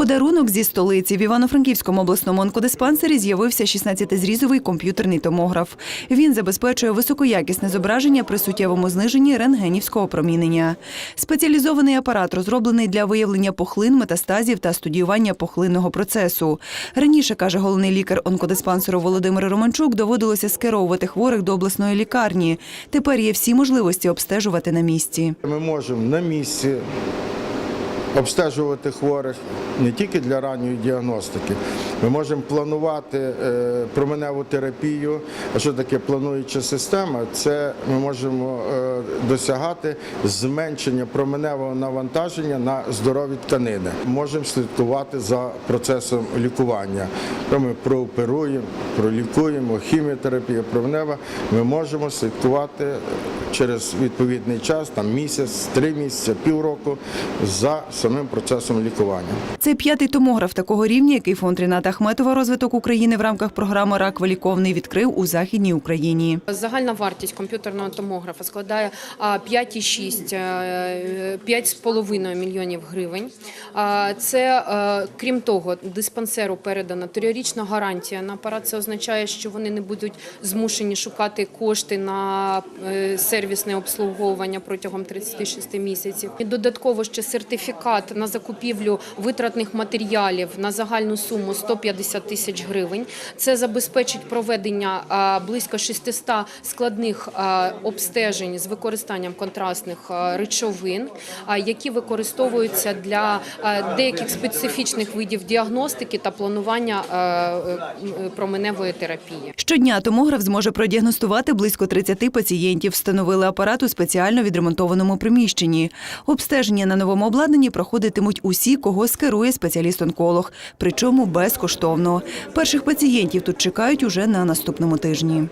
Подарунок зі столиці в Івано-Франківському обласному онкодиспансері з'явився 16-зрізовий комп'ютерний томограф. Він забезпечує високоякісне зображення при суттєвому зниженні рентгенівського промінення. Спеціалізований апарат розроблений для виявлення пухлин, метастазів та студіювання пухлинного процесу. Раніше, каже головний лікар онкодиспансеру Володимир Романчук, доводилося скеровувати хворих до обласної лікарні. Тепер є всі можливості обстежувати на місці. Ми можемо на місці обстежувати хворих не тільки для ранньої діагностики. Ми можемо планувати е, променеву терапію. А що таке плануюча система? Це ми можемо е, досягати зменшення променевого навантаження на здорові тканини. Можемо слідкувати за процесом лікування. Ми прооперуємо, пролікуємо, хіміотерапія променева. Ми можемо слідкувати через відповідний час, там місяць, три місяці, півроку за самим процесом лікування. Це п'ятий томограф такого рівня, який фонд Ріната Ахметова розвиток України в рамках програми Рак виліковний відкрив у західній Україні. Загальна вартість комп'ютерного томографа складає а, 5,6, е, 5,5 мільйонів гривень. А, Це, е, крім того, диспансеру передана трирічна гарантія на апарат. Це означає, що вони не будуть змушені шукати кошти на е, сервісне обслуговування протягом 36 місяців. І додатково ще сертифікат на закупівлю витратних матеріалів на загальну суму 150 тисяч гривень. Це забезпечить проведення близько 600 складних обстежень з використанням контрастних речовин, які використовуються для деяких специфічних видів діагностики та планування е, променевої терапії. Щодня томограф зможе продіагностувати близько 30 пацієнтів. Встановили апарат у спеціально відремонтованому приміщенні. Обстеження на новому обладнанні проходитимуть усі, кого скерує спеціаліст-онколог, причому безкоштовно. Перших пацієнтів тут чекають уже на наступному тижні.